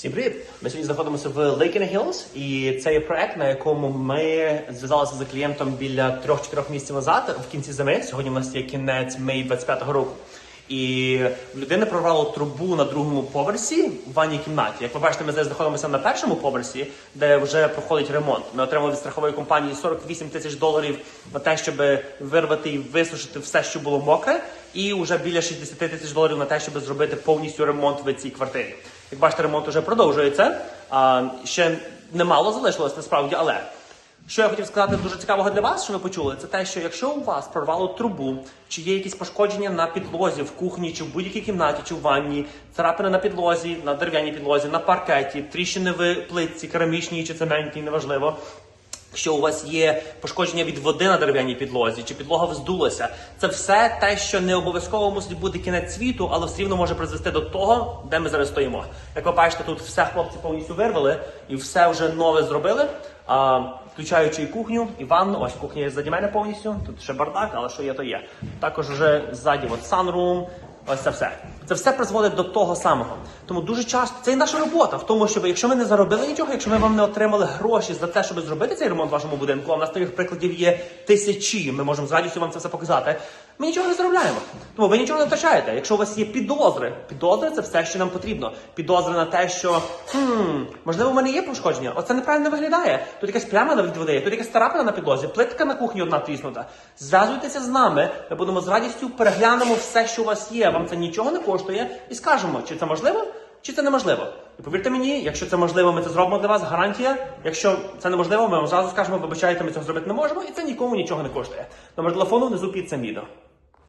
Всім привіт! Ми сьогодні знаходимося в Lake in Hills, і це є проект, на якому ми зв'язалися з клієнтом біля 3-4 місяців назад в кінці зими. Сьогодні у нас є кінець Мей 25-го року. І в людини прорвало трубу на другому поверсі в ванній кімнаті. Як ви бачите, ми зараз знаходимося на першому поверсі, де вже проходить ремонт. Ми отримали від страхової компанії 48 тисяч доларів на те, щоб вирвати і висушити все, що було мокре, і вже біля 60 тисяч доларів на те, щоб зробити повністю ремонт в цій квартирі. Як бачите, ремонт вже продовжується. А, ще немало залишилось насправді, але що я хотів сказати дуже цікавого для вас, що ви почули, це те, що якщо у вас прорвало трубу, чи є якісь пошкодження на підлозі в кухні, чи в будь-якій кімнаті, чи в ванні, царапини на підлозі, на дерев'яній підлозі, на паркеті, тріщини в плитці, керамічній чи цементній, неважливо. Якщо у вас є пошкодження від води на дерев'яній підлозі, чи підлога вздулася, це все те, що не обов'язково мусить бути кінець світу, але все рівно може призвести до того, де ми зараз стоїмо. Як ви бачите, тут все хлопці повністю вирвали і все вже нове зробили. А, включаючи і кухню, і ванну. Ось кухня є ззаді мене повністю. Тут ще бардак, але що є, то є. Також вже ззаді от санрум. Ось це все. Це все призводить до того самого. Тому дуже часто це і наша робота в тому, щоб якщо ми не заробили нічого, якщо ми вам не отримали гроші за те, щоб зробити цей ремонт в вашому будинку, а в нас таких прикладів є тисячі. Ми можемо з радістю вам це все показати. Ми нічого не заробляємо. Тому ви нічого не втрачаєте. Якщо у вас є підозри, підозри це все, що нам потрібно. Підозри на те, що хм, можливо, в мене є пошкодження. Оце неправильно виглядає. Тут якась пляма від води, тут якась тарапина на підлозі, плитка на кухні одна тріснута. Зв'язуйтеся з нами. Ми будемо з радістю переглянемо все, що у вас є. Вам це нічого не коштує, і скажемо, чи це можливо. Чи це неможливо? І повірте мені, якщо це можливо, ми це зробимо для вас. Гарантія. Якщо це неможливо, ми вам зразу скажемо, вибачайте, ми цього зробити не можемо, і це нікому нічого не коштує. Номер телефону внизу під цим відео.